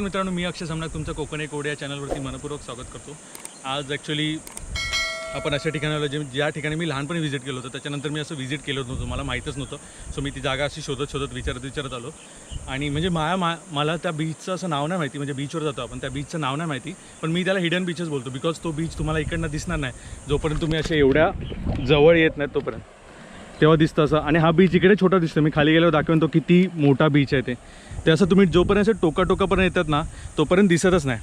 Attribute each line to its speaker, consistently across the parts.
Speaker 1: मित्रांनो मी अक्षय सामनाक तुमचं कोकण एक ओडिया चॅनलवरती मनपूर्वक स्वागत करतो. आज ॲक्च्युली आपण अशा ठिकाणी आलो जे ज्या ठिकाणी मी लहानपणी व्हिजिट केलं होतं त्याच्यानंतर मी असं व्हिजिट केलं नव्हतं मला माहीतच नव्हतं. सो मी ती जागा अशी शोधत शोधत विचारत विचारत आलो. आणि म्हणजे माया मा मला त्या बीचचं असं नाव नाही माहिती म्हणजे बीचवर जातो आपण त्या बीचचं नाव नाही माहिती. पण मी त्याला हिडन बीचच बोलतो बिकॉज तो बीच तुम्हाला इकडनं दिसणार नाही. जोपर्यंत तुम्ही असे एवढ्या जवळ येत नाहीत तोपर्यंत. तेव्हा दिसतं असं. आणि हा बीच इकडे छोटा दिसतो मी खाली गेल्यावर दाखवेन तो किती मोठा बीच आहे ते. ते असं तुम्ही जोपर्यंत असं टोका टोकापर्यंत येतात ना तोपर्यंत दिसतच नाही.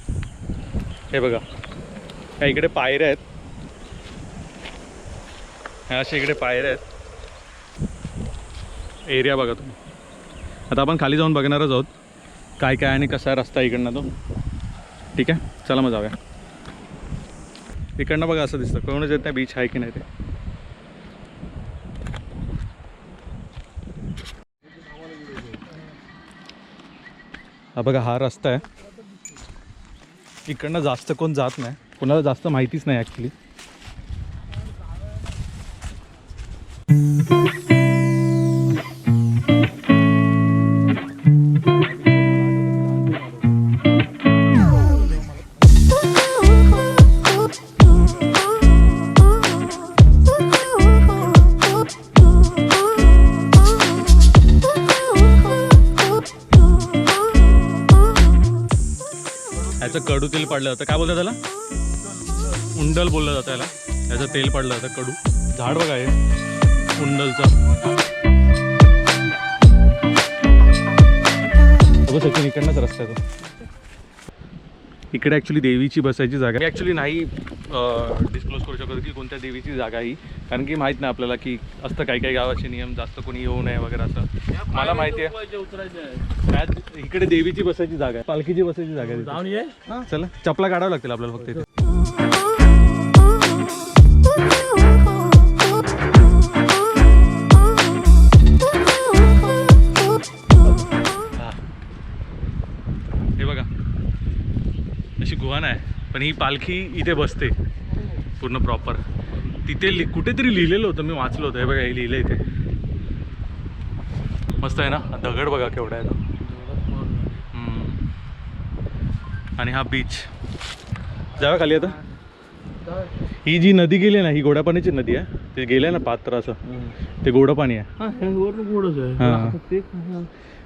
Speaker 1: हे बघा. ह्या इकडे पायऱ्या आहेत. ह्या अशा इकडे पायऱ्या आहेत. एरिया बघा तुम्ही. आता आपण खाली जाऊन बघणारच आहोत. काय काय आणि कसा आहे रस्ता इकडनं तो. ठीक आहे? चला मग जाऊया. इकडनं बघा असं दिसतं. कळूनच येत नाही बीच आहे की नाही ते. हा बघा हा रस्ता आहे. इकडनं जास्त कोण जात नाही. कोणाला जास्त माहितीच नाही ॲक्च्युली कडू तेल पाडलं जातं काय बोलतात त्याला? उंडल बोललं जातं याला. त्याचं तेल पाडलं जातं कडू. झाड बघा हे. उंडलचं सचिन इकडनंच रस्ता आहे तो. इकडे ॲक्च्युली देवीची बसायची जागा मी ॲक्च्युली नाही डिस्क्लोज करू शकत की कोणत्या देवीची जागा ही. कारण की माहीत नाही आपल्याला की असतं काही काही गावाचे नियम जास्त कोणी येऊ नये वगैरे असं. मला माहिती आहे. त्यात इकडे देवीची बसायची जागा आहे पालखीची बसायची जागा आहे.
Speaker 2: जाऊन ये.
Speaker 1: हा, चला चपला काढावं लागतील आपल्याला फक्त इथे. हा. हे बघा. अशी गुहा नाही पण ही पालखी इथे बसते. पूर्ण प्रॉपर तिथे लि कुठेतरी लिहिलेलं होतं मी वाचलं होतं. हे बघा हे लिहिलं इथे. मस्त आहे ना? दगड बघा केवढा आहे. आणि हा बीच जाऊया खाली आता. ही जी नदी गेली ना ही गोड्यापाण्याची नदी आहे. ते गेले ना पात्र असं. ते गोडं पाणी आहे. हा.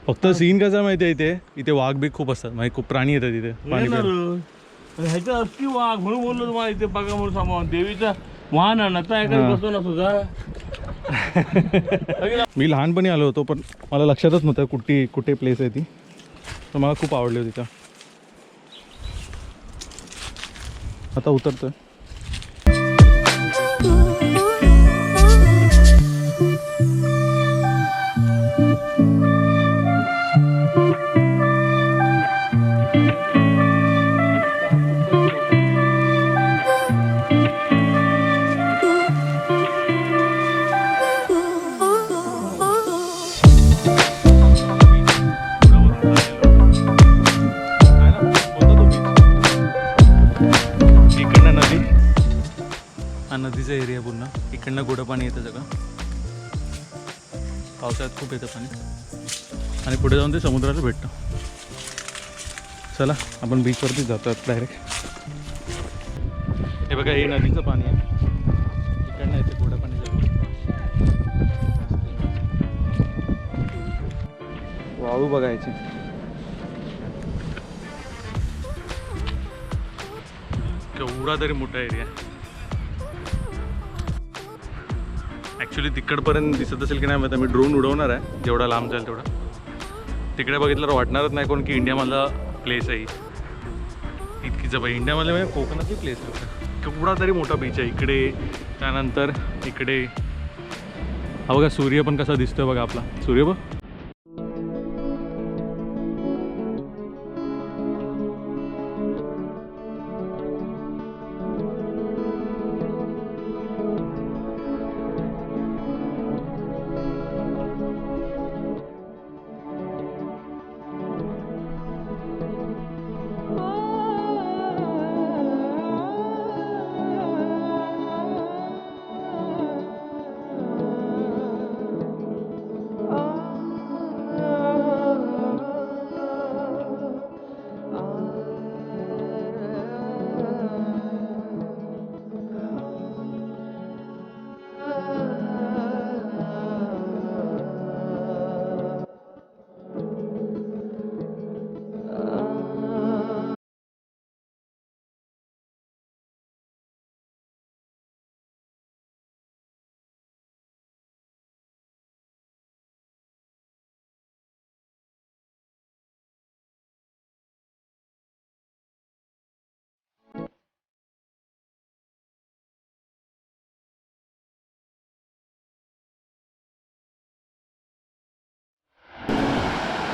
Speaker 1: फक्त सीन कसा माहिती आहे इथे? इथे वाघ बी खूप असतात. म्हणजे खूप प्राणी येतात इथे. पाणी.
Speaker 2: ह्याच्या असती वाघ म्हणून बोललो तुम्हाला इथे बघा म्हणून सामान देवीचा वाहन बसतो ना सुद्धा
Speaker 1: मी लहानपणी आलो होतो पण मला लक्षातच नव्हतं कुठे कुठे प्लेस आहे ती. तर मला खूप आवडली होती त्या आता उतरतोय. इकडनं गोडं पाणी येतं सगळं. पावसाळ्यात खूप येतं पाणी. आणि पुढे जाऊन ते समुद्राला भेटतं. चला आपण बीचवरतीच जातो डायरेक्ट हे बघा हे नदीचं पाणी आहे. इकडनं येते गोडं पाणी वाळू बघायची. केवढा तरी मोठा एरिया ॲक्च्युली तिकडपर्यंत दिसत असेल की नाही माहिती मी ड्रोन उडवणार आहे. जेवढा लांब जाईल तेवढा. तिकडे बघितल्यावर वाटणारच नाही कोण की इंडियामधला प्लेस आहे. इतकी जबा इंडियामधले म्हणजे कोकणातली प्लेस आहे केवढा तरी मोठा बीच आहे. इकडे त्यानंतर इकडे. हा बघा सूर्य पण कसा दिसतोय बघा आपला. सूर्य बघ.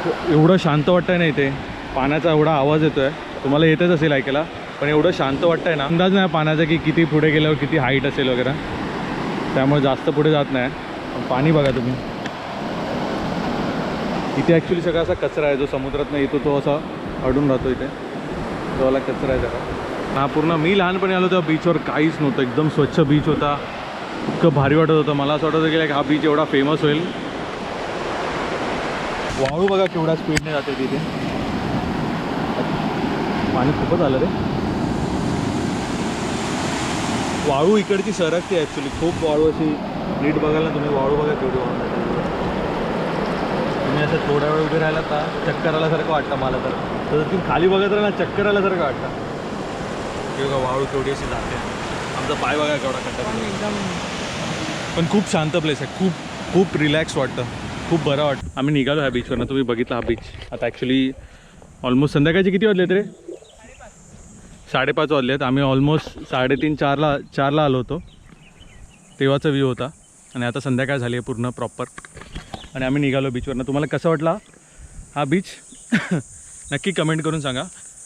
Speaker 1: एवढं शांत वाटतंय ना इथे? पाण्याचा एवढा आवाज येतोय. तुम्हाला येतच असेल ऐकायला पण एवढं शांत वाटतंय ना? अंदाज नाही पाण्याचा की किती पुढे गेल्यावर किती हाईट असेल वगैरे. त्यामुळे जास्त पुढे जात नाही. पण पाणी बघा तुम्ही. इथे ॲक्च्युली सगळा असा कचरा आहे जो समुद्रात येतो तो असा अडून राहतो इथे. तोवाला कचरा आहे जरा हा पूर्ण मी लहानपणी आलो तेव्हा बीचवर काहीच नव्हतं. एकदम स्वच्छ बीच होता. इतकं भारी वाटत होतं. मला असं वाटत होतं की हा बीच एवढा फेमस होईल. वाळू बघा केवढ्या स्पीडने जाते तिथे पाणी खूपच आलं रे. वाळू इकडची सरकते ॲक्च्युली खूप वाळू अशी नीट बघायला तुम्ही वाळू बघा केवढी वाळू. तुम्ही असं थोड्या वेळ उभे राहिला का चक्कर आल्यासारखं वाटतं मला तर. तर तुम्ही खाली बघत राहिला चक्कर आल्यासारखं वाटतं. बघा वाळू केवढी अशी जाते. आमचा पाय बघा केवढा खड्डा पण खूप शांत प्लेस आहे. खूप खूप रिलॅक्स वाटतं. खूप बरं वाटतं आम्ही निघालो ह्या बीचवरनं तुम्ही बघितला हा बीच आता ॲक्च्युली ऑलमोस्ट संध्याकाळचे किती वाजलेत रे? साडेपाच वाजले आहेत आम्ही ऑलमोस्ट साडेतीन चारला चारला आलो होतो. तेव्हाचा व्ह्यू होता. आणि आता संध्याकाळ झाली आहे पूर्ण प्रॉपर आणि आम्ही निघालो बीचवरनं तुम्हाला कसं वाटला हा बीच नक्की कमेंट करून सांगा.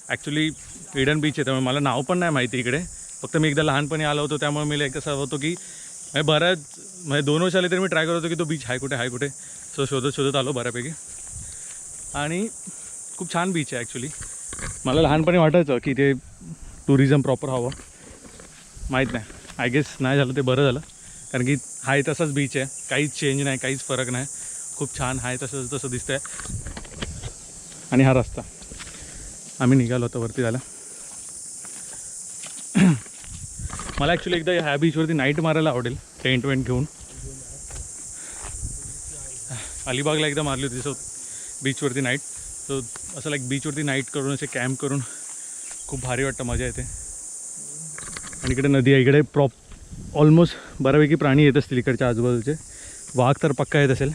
Speaker 1: ॲक्च्युली इडन बीच आहे त्यामुळे मला नाव पण नाही माहिती इकडे. फक्त मी एकदा लहानपणी आलो होतो त्यामुळे मी एक कसं होतो की म्हणजे बऱ्याच म्हणजे दोन वर्ष आले तरी मी ट्राय करत होतो की तो बीच आहे कुठे आहे कुठे. सो शोधत शोधत आलो बऱ्यापैकी. आणि खूप छान बीच आहे ॲक्च्युली मला लहानपणी वाटायचं की ते टुरिझम प्रॉपर हवं. माहीत नाही. आय गेस नाही झालं ते बरं झालं. कारण की हाय तसाच बीच आहे. काहीच चेंज नाही काहीच फरक नाही. खूप छान आहे तसं तसं दिसतंय. आणि हा रस्ता. आम्ही निघालो होतो वरती झाला मला ॲक्च्युली एकदा ह्या बीचवरती नाईट मारायला आवडेल. टेंट वेंट घेऊन. अलिबागला एकदा मारली होती सो बीचवरती नाईट सो असं लाईक बीचवरती नाईट करून असे कॅम्प करून खूप भारी वाटतं मजा येते. आणि इकडे नदी आहे इकडे प्रॉप ऑलमोस्ट बऱ्यापैकी प्राणी येत असतील इकडच्या आजूबाजूचे. वाघ तर पक्का येत असेल.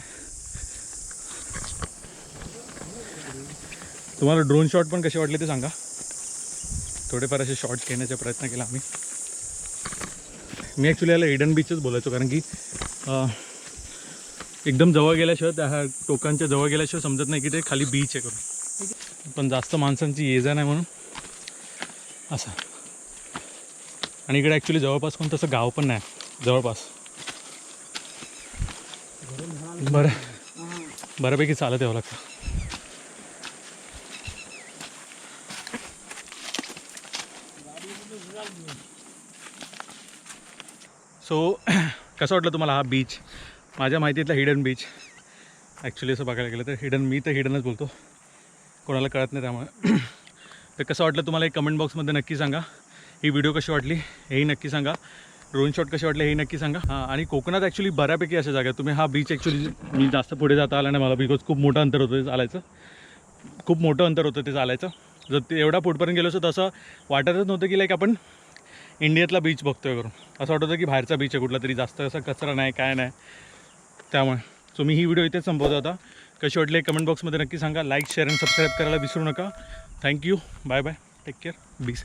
Speaker 1: तुम्हाला ड्रोन शॉट पण कसे वाटले ते सांगा. थोडेफार असे शॉट्स घेण्याचा प्रयत्न केला आम्ही. मी ॲक्च्युली याला हिडन बीचच बोलायचो कारण की एकदम जवळ गेल्याशिवाय त्या ह्या टोकांच्या जवळ गेल्याशिवाय समजत नाही की ते खाली बीच आहे करून. पण जास्त माणसांची ये जा नाही म्हणून असं. आणि इकडे ॲक्च्युली जवळपास कोण तसं गाव पण नाही. जवळपास. बरं. बऱ्यापैकी चालत यावं लागतं. सो कसं वाटलं तुम्हाला हा बीच माझ्या माहितीतला हिडन बीच ॲक्च्युली असं बघायला गेलं तर हिडन मी तर हिडनच बोलतो. कोणाला कळत नाही त्यामुळे. तर कसं वाटलं तुम्हाला एक कमेंट बॉक्समध्ये नक्की सांगा. ही व्हिडिओ कशी वाटली हेही नक्की सांगा. ड्रोन शॉट कसे वाटले हेही नक्की सांगा. हां आणि कोकणात ॲक्च्युली बऱ्यापैकी अशा जागा तुम्ही हा बीच ॲक्च्युली मी जास्त पुढे जाता आला नाही मला बिकॉज खूप मोठं अंतर होतं ते चालायचं. खूप मोठं अंतर होतं ते चालायचं. जर ते एवढा पुढपर्यंत गेलो असतो तसं वाटतच नव्हतं की लाईक आपण इंडियातला बीच बघतोय करून असं वाटत होतं की बाहेरचा बीच आहे कुठला तरी जास्त असा कचरा नाही काय नाही. त्यामुळे. सो मी ही व्हिडिओ इथेच संपवतो होता कशी वाटली कमेंट बॉक्समध्ये नक्की सांगा. लाईक शेअर आणि सबस्क्राईब करायला विसरू नका. Thank you bye bye take care bees